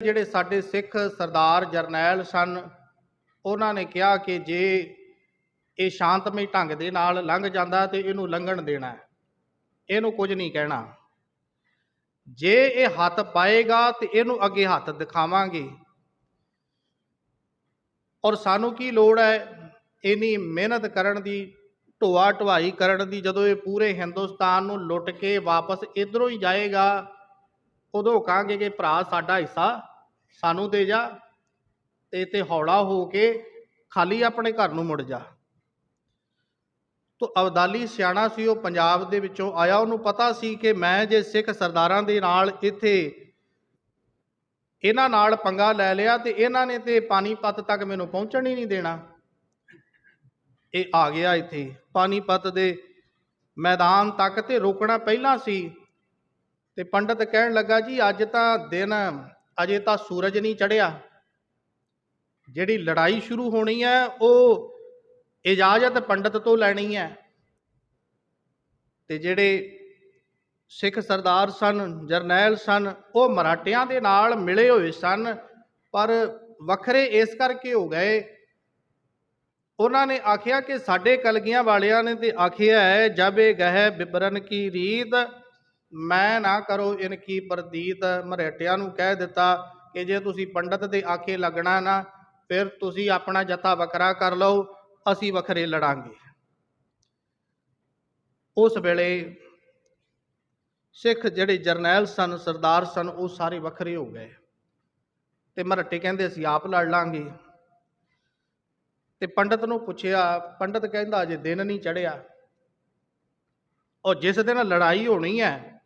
ਜਿਹੜੇ ਸਾਡੇ ਸਿੱਖ ਸਰਦਾਰ ਜਰਨੈਲ ਸਨ, ਉਹਨਾਂ ਨੇ ਕਿਹਾ ਕਿ ਜੇ ਇਹ ਸ਼ਾਂਤਮਈ ਢੰਗ ਦੇ ਨਾਲ ਲੰਘ ਜਾਂਦਾ ਤੇ ਇਹਨੂੰ ਲੰਘਣ ਦੇਣਾ ਇਹਨੂੰ ਕੁਝ ਨਹੀਂ ਕਹਿਣਾ। ਜੇ ਇਹ ਹੱਥ ਪਾਏਗਾ ਤੇ ਇਹਨੂੰ ਅੱਗੇ ਹੱਥ ਦਿਖਾਵਾਂਗੇ। ਔਰ ਸਾਨੂੰ ਕੀ ਲੋੜ ਹੈ ਇਨੀ ਮਿਹਨਤ ਕਰਨ ਦੀ, ਢੋਆ ਢਵਾਈ ਕਰਨ ਦੀ, ਜਦੋਂ ਇਹ ਪੂਰੇ ਹਿੰਦੁਸਤਾਨ ਨੂੰ ਲੁੱਟ ਕੇ ਵਾਪਸ ਇਧਰੋਂ ਹੀ ਜਾਏਗਾ, ਉਦੋਂ ਕਹਾਂਗੇ ਕਿ ਭਰਾ ਸਾਡਾ ਹਿੱਸਾ ਸਾਨੂੰ ਦੇ ਜਾ ਤੇ ਤੇ ਹੌਲਾ ਹੋ ਕੇ ਖਾਲੀ ਆਪਣੇ ਘਰ ਨੂੰ ਮੁੜ ਜਾ। ਤੋ ਅਬਦਾਲੀ ਸਿਆਣਾ ਸੀ ਉਹ ਪੰਜਾਬ ਦੇ ਵਿੱਚੋਂ ਆਇਆ। ਉਹਨੂੰ ਪਤਾ ਸੀ ਕਿ ਮੈਂ ਜੇ ਸਿੱਖ ਸਰਦਾਰਾਂ ਦੇ ਨਾਲ ਇੱਥੇ ਇਹਨਾਂ ਨਾਲ ਪੰਗਾ ਲੈ ਲਿਆ ਤੇ ਇਹਨਾਂ ਨੇ ਤੇ ਪਾਣੀਪਤ ਤੱਕ ਮੈਨੂੰ ਪਹੁੰਚਣ ਹੀ ਨਹੀਂ ਦੇਣਾ। ਇਹ ਆ ਗਿਆ ਇੱਥੇ। ਪਾਣੀਪਤ ਦੇ ਮੈਦਾਨ ਤੱਕ ਤੇ ਰੋਕਣਾ ਪਹਿਲਾਂ ਸੀ। ਤੇ ਪੰਡਤ ਕਹਿਣ ਲੱਗਾ, ਜੀ, ਅੱਜ ਤਾਂ ਦਿਨ ਅਜੇ ਤਾਂ ਸੂਰਜ ਨਹੀਂ ਚੜਿਆ। ਜਿਹੜੀ ਲੜਾਈ ਸ਼ੁਰੂ ਹੋਣੀ ਹੈ, ਉਹ ਇਜਾਜ਼ਤ ਪੰਡਤ ਤੋਂ ਲੈਣੀ ਹੈ। ਤੇ ਜਿਹੜੇ ਸਿੱਖ ਸਰਦਾਰ ਸਨ, ਜਰਨੈਲ ਸਨ, ਉਹ ਮਰਾਠਿਆਂ ਦੇ ਨਾਲ ਮਿਲੇ ਹੋਏ ਸਨ, ਪਰ ਵੱਖਰੇ ਇਸ ਕਰਕੇ ਹੋ ਗਏ। ਉਹਨਾਂ ਨੇ ਆਖਿਆ ਕਿ ਸਾਡੇ ਕਲਗੀਆਂ ਵਾਲਿਆਂ ਨੇ ਤੇ ਆਖਿਆ ਹੈ, ਜਬ ਇਹ ਗਹਿ ਬਿਬਰਨ ਕੀ ਰੀਤ ਮੈਂ ਨਾ ਕਰੋ ਇਨ ਕੀ ਪ੍ਰਦੀਤ ਮਰਾਠਿਆਂ ਨੂੰ ਕਹਿ ਦਿੱਤਾ ਕਿ ਜੇ ਤੁਸੀਂ ਪੰਡਤ ਦੇ ਆਖੇ ਲੱਗਣਾ ਨਾ, ਫਿਰ ਤੁਸੀਂ ਆਪਣਾ ਜਥਾ ਵੱਖਰਾ ਕਰ ਲਓ, ਅਸੀਂ ਵੱਖਰੇ ਲੜਾਂਗੇ। ਉਸ ਵੇਲੇ ਸਿੱਖ ਜਿਹੜੇ ਜਰਨੈਲ ਸਨ, ਸਰਦਾਰ ਸਨ, ਉਹ ਸਾਰੇ ਵੱਖਰੇ ਹੋ ਗਏ। ਤੇ ਮਰੱਟੇ ਕਹਿੰਦੇ, ਅਸੀਂ ਆਪ ਲੜ ਲਾਂਗੇ। ਤੇ ਪੰਡਤ ਨੂੰ ਪੁੱਛਿਆ, ਪੰਡਤ ਕਹਿੰਦਾ, ਅਜੇ ਦਿਨ ਨਹੀਂ ਚੜਿਆ ਉਹ ਜਿਸ ਦਿਨ ਲੜਾਈ ਹੋਣੀ ਹੈ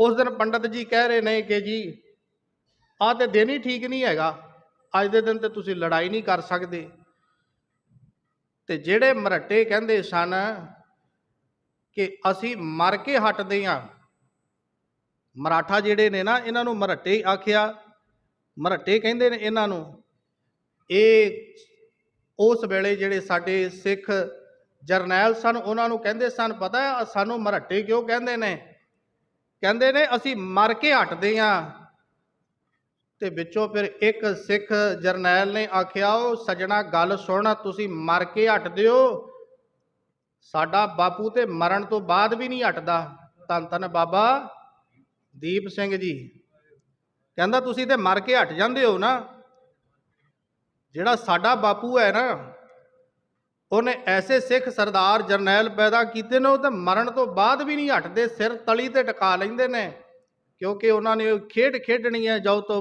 ਉਸ ਦਿਨ ਪੰਡਤ ਜੀ ਕਹਿ ਰਹੇ ਨੇ ਕਿ ਜੀ, ਆਹ ਤੇ ਦਿਨ ਹੀ ਠੀਕ ਨਹੀਂ ਹੈਗਾ। ਅੱਜ ਦੇ ਦਿਨ ਤੇ ਤੁਸੀਂ ਲੜਾਈ ਨਹੀਂ ਕਰ ਸਕਦੇ। ਤੇ ਜਿਹੜੇ ਮਰਾਠੇ ਕਹਿੰਦੇ ਸਨ ਕਿ ਅਸੀਂ ਮਰ ਕੇ ਹਟਦੇ ਹਾਂ, ਮਰਾਠਾ ਜਿਹੜੇ ਨੇ ਨਾ, ਇਹਨਾਂ ਨੂੰ ਮਰਾਠੇ ਆਖਿਆ। ਮਰਾਠੇ ਕਹਿੰਦੇ ਨੇ ਇਹਨਾਂ ਨੂੰ, ਇਹ ਉਸ ਵੇਲੇ ਜਿਹੜੇ ਸਾਡੇ ਸਿੱਖ ਜਰਨੈਲ ਸਨ, ਉਹਨਾਂ ਨੂੰ ਕਹਿੰਦੇ ਸਨ, ਪਤਾ ਸਾਨੂੰ ਮਰਾਠੇ ਕਿਉਂ ਕਹਿੰਦੇ ਨੇ? ਕਹਿੰਦੇ ਨੇ, ਅਸੀਂ ਮਰ ਕੇ ਹਟਦੇ ਹਾਂ। ਤੇ ਵਿੱਚੋਂ ਫਿਰ ਇੱਕ ਸਿੱਖ ਜਰਨੈਲ ਨੇ ਆਖਿਆ, ਉਹ ਸਜਣਾ, ਗੱਲ ਸੁਣ, ਤੁਸੀਂ ਮਰ ਕੇ ਹਟਦੇ ਹੋ। ਸਾਡਾ ਬਾਪੂ ਤੇ ਮਰਨ ਤੋਂ ਬਾਅਦ ਵੀ ਨਹੀਂ ਹਟਦਾ। ਧੰਨ ਧੰਨ ਬਾਬਾ ਦੀਪ ਸਿੰਘ ਜੀ। ਕਹਿੰਦਾ, ਤੁਸੀਂ ਤੇ ਮਰ ਕੇ ਹਟ ਜਾਂਦੇ ਹੋ ਨਾ। ਜਿਹੜਾ ਸਾਡਾ ਬਾਪੂ ਹੈ ਨਾ ਉਹਨੇ ਐਸੇ ਸਿੱਖ ਸਰਦਾਰ ਜਰਨੈਲ ਪੈਦਾ ਕੀਤੇ ਨੇ, ਉਹ ਤਾਂ ਮਰਨ ਤੋਂ ਬਾਅਦ ਵੀ ਨਹੀਂ ਹਟਦੇ, ਸਿਰ ਤਲੀ ਤੇ ਟਿਕਾ ਲੈਂਦੇ ਨੇ, ਕਿਉਂਕਿ ਉਹਨਾਂ ਨੇ ਖੇਡ ਖੇਡਣੀ ਹੈ ਜੋ ਤੋਂ